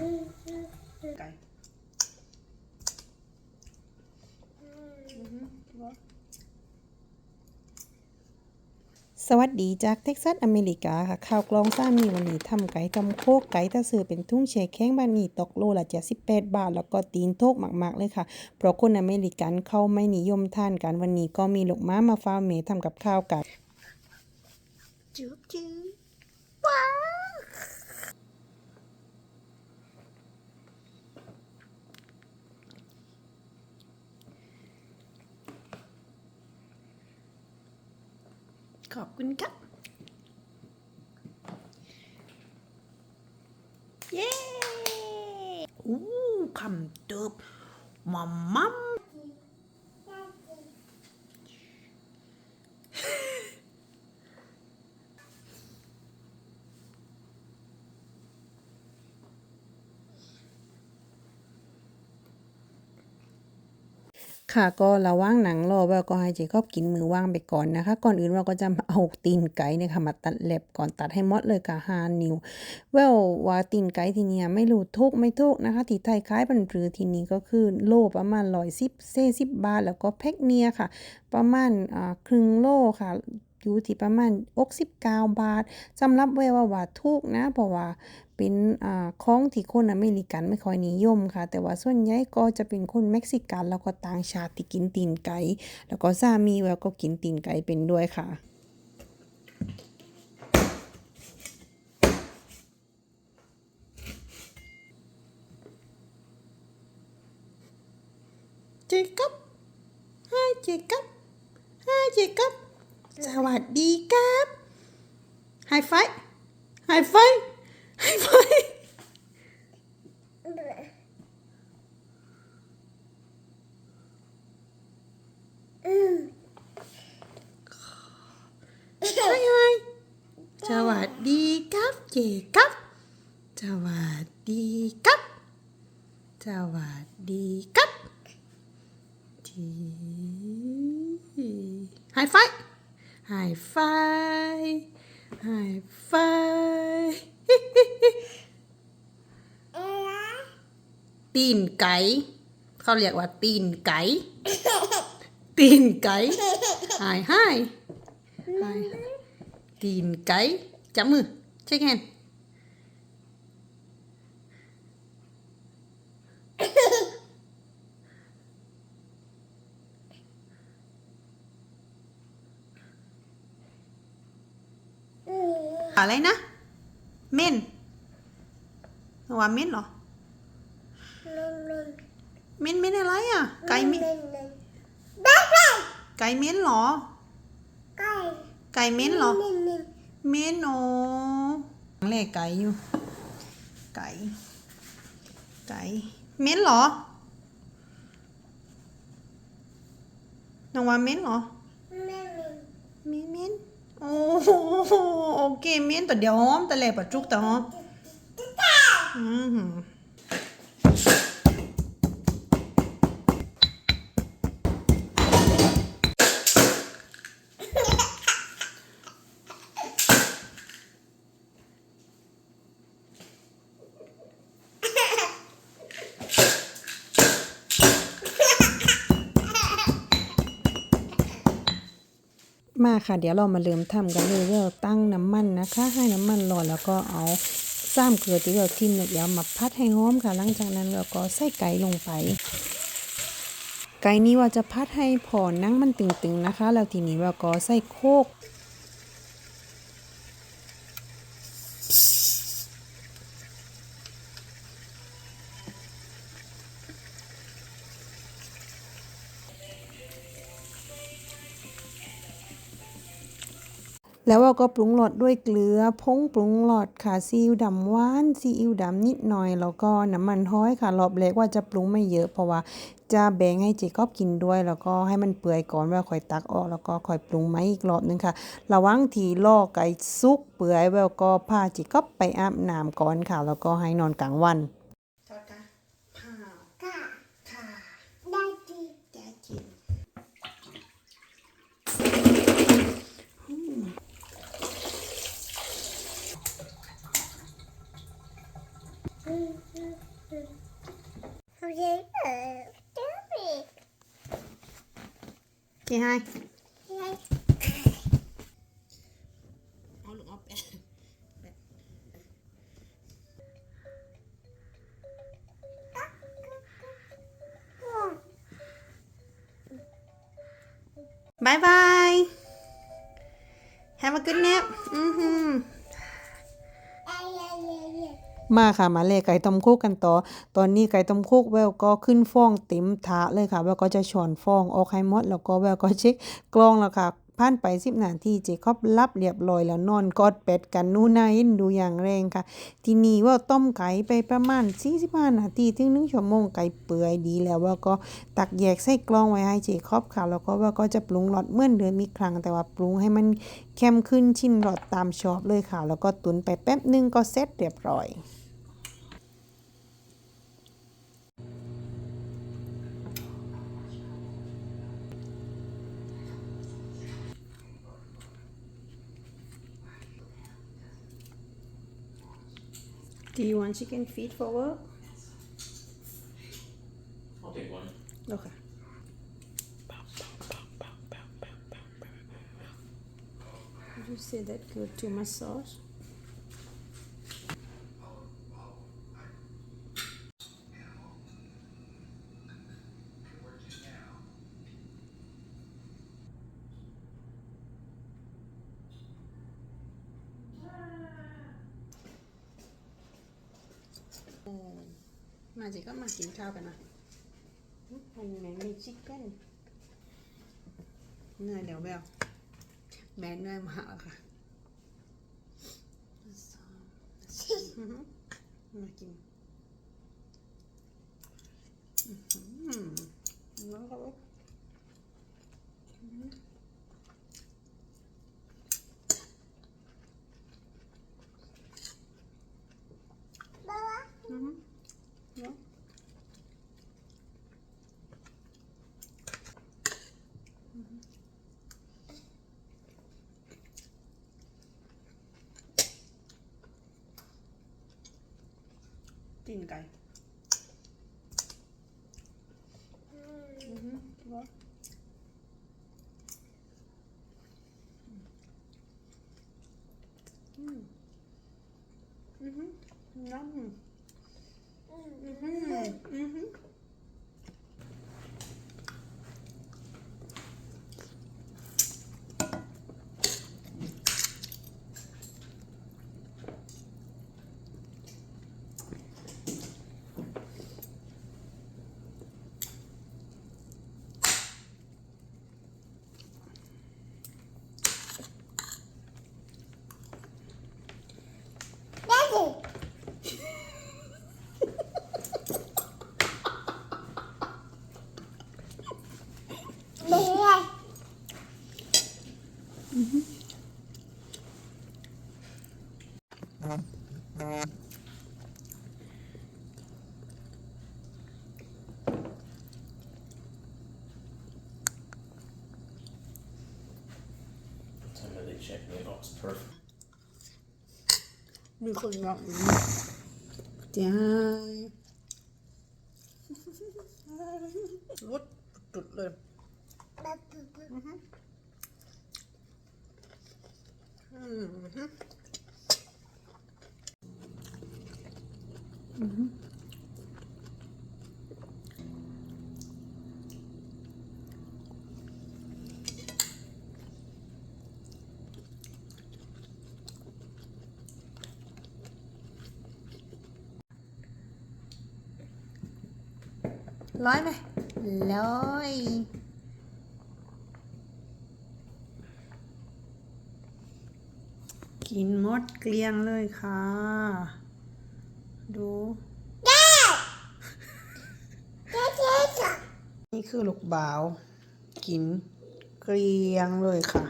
ไก่สวัสดีจากเท็กซัสอเมริกาค่ะข้าวกลองซ่ามีวันนี้ทำไก่กำโคกไก่ตะเสือเป็นทุ่งแช่แข็งบานนี้ตกโลละ78บแปดบาท แล้วก็ตีนโทกมากๆเลยค่ะ เพราะคนอเมริกันเขาไม่นิยมทานกันวันนี้ก็มีลูกม้ามาฟ้าวเมทำกับข้าวกันจุ๊บจุ๊บว้าว ขอบคุณครับ เย้ อู้คำเติบมัมมัม ค่ะก็ระว่างหนังรอเราก็ให้เจคอบกินมือว่างไปก่อนนะคะ ก่อนอื่นเราก็จะเอาตีนไก่เนี่ยค่ะมาตัดเล็บก่อนตัดให้หมดเลยค่ะห้านิ้วแววว่าตีนไก่ทีเนี้ยไม่รู้ทุกไม่ทุกนะคะที่ไทยคล้ายบันปรือทีนี้ก็คือโลประมาณร้อยสิบเซสิบบาท แล้วก็แพ็คเนียค่ะ ประมาณอ่าครึ่งโลค่ะอยู่ที่ประมาณอกสิบเก้าบาทสำหรับแวว่าว่าทุกนะเพราะว่า เป็นอ่าของที่คนอเมริกันไม่ค่อยนิยมค่ะ แต่ว่าส่วนใหญ่ก็จะเป็นคนเม็กซิกันแล้วก็ต่างชาติที่กินตีนไก่แล้วก็สามีแววก็กินตีนไก่เป็นด้วยค่ะเจคับฮายเจคับฮายเจคับ สวัสดีครับไฮไฟไฮไฟ ไฮไฟไฮไฮสวัสดีครับเจครับ สวัสดีครับ สวัสดีครับทีไฮไฟไฮไฟไฮไฟ ตีนไก่ เขาเรียกว่าตีนไก่ ตีนไก่ไฮไฮไฮตีนไก่จับมือเช็คแฮนอะไรนะ เม่นว่าเม่นเหรอ เม่นเม่นอะไรอะ ไก่เม่นไก่เม่นเหรอ ไก่เม่นเหรอ เม่นโอแรกไก่อยู่ ไก่ ไก่ เม่นเหรอน้องว่าเม่นเหรอเม่นเม่น โอ้โหโอเคเม่นแต่เดี๋ยวหอมแต่แหลกปะค่ะเดี๋ยวเรามาเริ่มทำกันเลยเราตั้งน้ำมันนะคะ ให้น้ำมันร้อนแล้วก็เอาซ้ำเกลือที่เราทิมเนี่ยเดี๋ยวมาพัดให้หอมค่ะ หลังจากนั้นเราก็ใส่ไก่ลงไป ไก่นี้ว่าจะพัดให้ผ่อนั่งมันตึงๆนะคะ แล้วทีนี้เราก็ใส่โคก แล้วเราก็ปรุงรสด้วยเกลือผงปรุงรสค่ะซีอิ๊วดำหวานซีอิ๊วดำนิดหน่อย แล้วก็น้ำมันห้อยค่ะรอบแรกว่าจะปรุงไม่เยอะเพราะว่าจะแบ่งให้เจคอบกินด้วย แล้วก็ให้มันเปื่อยก่อนแล้วค่อยตักออก แล้วก็ค่อยปรุงไหมอีกรอบนึงค่ะ ระว่างที่รอไก่สุกเปื่อยแล้วก็พาเจคอบไปอาบน้ำก่อนค่ะ แล้วก็ให้นอนกลางวัน hai Bye bye. Have a good nap. Mm-hmm. มาค่ะมาเลยไก่ต้มโคกกันต่อ ตอนนี้ไก่ต้มโคกแววก็ขึ้นฟองเต็มถาเลยค่ะแววก็จะช้อนฟองออกให้หมดแล้วก็แววก็เช็คกล้องแล้วค่ะผ่านไปสิบนาทีเจคอบรับเรียบร้อยแล้วนอนกอดเป็ดกันนู่นนายินดูอย่างแรงค่ะ ทีนี้ว่าต้มไก่ไปประมาณ45นาทีถึงหนึ่งชั่วโมงไก่เปื่อยดีแล้วว่าก็ตักแยกใส่กล้องไว้ให้เจคอบค่ะ แล้วก็ว่าก็จะปรุงรสเมื่อนเดิมอีกครั้งแต่ว่าปรุงให้มันเข้มขึ้นชิมรสตามชอบเลยค่ะ แล้วก็ตุนไปแป๊บนึงก็เสร็จเรียบร้อย Do you want chicken feet for work? I'll take one. Okay. Did you say that good too much sauce? มาจิก็มากินข้าวกันนะวันไหนมีชิคเก้นเหนื่อยเดี๋ยวแบลแม่เหนื่อยมากอะค่ะอือหือมากินอื้อหือแล้วก็อื้อหืออือหือเนาะ ตีนไก่อือฮึว่าอืมอือฮึน้ำอือฮึอือฮึ Time that they check me. Oh, it's perfect. มีคนบอกอย่างนี้จ้ารถจุดๆเลยอือฮึอืมฮึอือฮึ ร้อยไหมร้อยกินหมดเกลี้ยงเลยค่ะ ดูนี่คือลูกบาว กินเกลียงเลยค่ะ